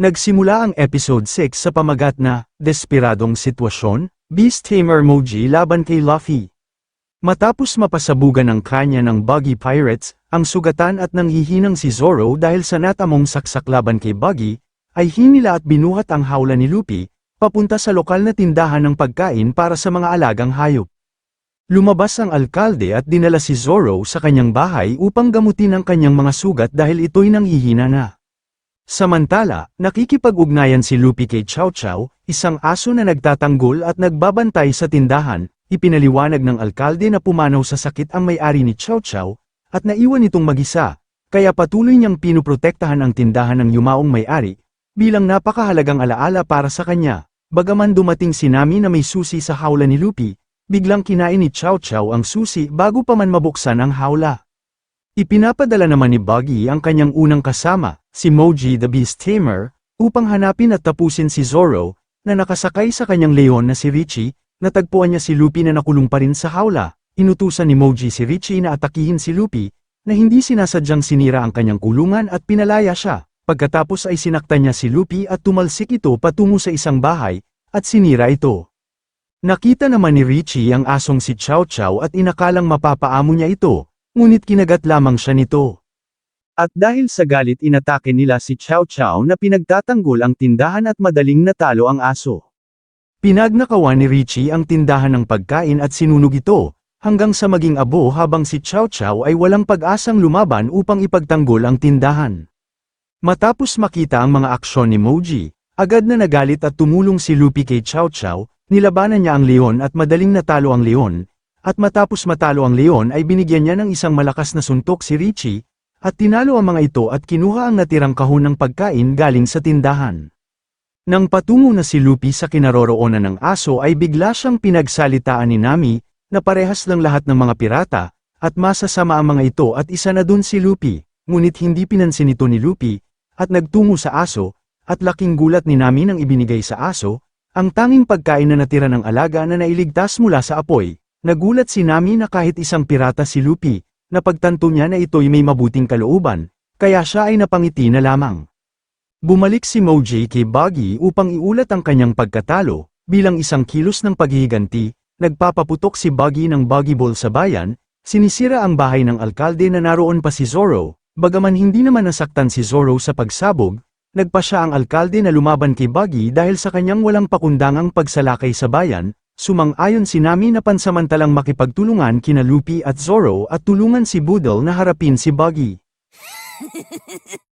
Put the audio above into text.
Nagsimula ang episode 6 sa pamagat na, Desperadong Sitwasyon, Beast Tamer Moji laban kay Luffy. Matapos mapasabugan ng kanya ng Buggy Pirates, ang sugatan at nanghihinang si Zoro dahil sa natamong saksak laban kay Buggy, ay hinila at binuhat ang hawla ni Luffy, papunta sa lokal na tindahan ng pagkain para sa mga alagang hayop. Lumabas ang alkalde at dinala si Zoro sa kanyang bahay upang gamutin ang kanyang mga sugat dahil ito'y nanghihina na. Samantala, nakikipag-ugnayan si Luffy kay Chow Chow, isang aso na nagtatanggol at nagbabantay sa tindahan, ipinaliwanag ng alkalde na pumanaw sa sakit ang may-ari ni Chow Chow, at naiwan itong mag-isa, kaya patuloy niyang pinuprotektahan ang tindahan ng yumaong may-ari, bilang napakahalagang alaala para sa kanya. Bagaman dumating si Nami na may susi sa hawla ni Luffy, biglang kinain ni Chow Chow ang susi bago pa man mabuksan ang hawla. Ipinapadala naman ni Buggy ang kanyang unang kasama, si Moji the Beast Tamer, upang hanapin at tapusin si Zoro, na nakasakay sa kanyang leon na si Richie, natagpuan niya si Luffy na nakulong pa rin sa hawla, inutusan ni Moji si Richie na atakihin si Luffy, na hindi sinasadyang sinira ang kanyang kulungan at pinalaya siya, pagkatapos ay sinaktan niya si Luffy at tumalsik ito patungo sa isang bahay, at sinira ito. Nakita naman ni Richie ang asong si Chow Chow at inakalang mapapaamo niya ito, ngunit kinagat lamang siya nito. At dahil sa galit inatake nila si Chow Chow na pinagtatanggol ang tindahan at madaling natalo ang aso. Pinagnakawan ni Richie ang tindahan ng pagkain at sinunog ito, hanggang sa maging abo habang si Chow Chow ay walang pag-asang lumaban upang ipagtanggol ang tindahan. Matapos makita ang mga aksyon ni Moji, agad na nagalit at tumulong si Luffy kay Chow Chow, nilabanan niya ang leon at madaling natalo ang leon, at matapos matalo ang leon ay binigyan niya ng isang malakas na suntok si Richie, at tinalo ang mga ito at kinuha ang natirang kahon ng pagkain galing sa tindahan. Nang patungo na si Luffy sa kinaroroonan ng aso ay bigla siyang pinagsalitaan ni Nami, na parehas lang lahat ng mga pirata, at masasama ang mga ito at isa na dun si Luffy, ngunit hindi pinansin ito ni Luffy, at nagtungo sa aso, at laking gulat ni Nami nang ibinigay sa aso, ang tanging pagkain na natira ng alaga na nailigtas mula sa apoy, nagulat si Nami na kahit isang pirata si Luffy, napagtanto niya na ito'y may mabuting kalooban, kaya siya ay napangiti na lamang. Bumalik si Moji kay Buggy upang iulat ang kanyang pagkatalo, bilang isang kilos ng paghihiganti, nagpapaputok si Buggy ng Buggy Ball sa bayan, sinisira ang bahay ng alkalde na naroon pa si Zoro, bagaman hindi naman nasaktan si Zoro sa pagsabog, nagpa siya ang alkalde na lumaban kay Buggy dahil sa kanyang walang pakundangang pagsalakay sa bayan, sumang-ayon si Nami na pansamantalang makipagtulungan kina Luffy at Zoro at tulungan si Boodle na harapin si Buggy.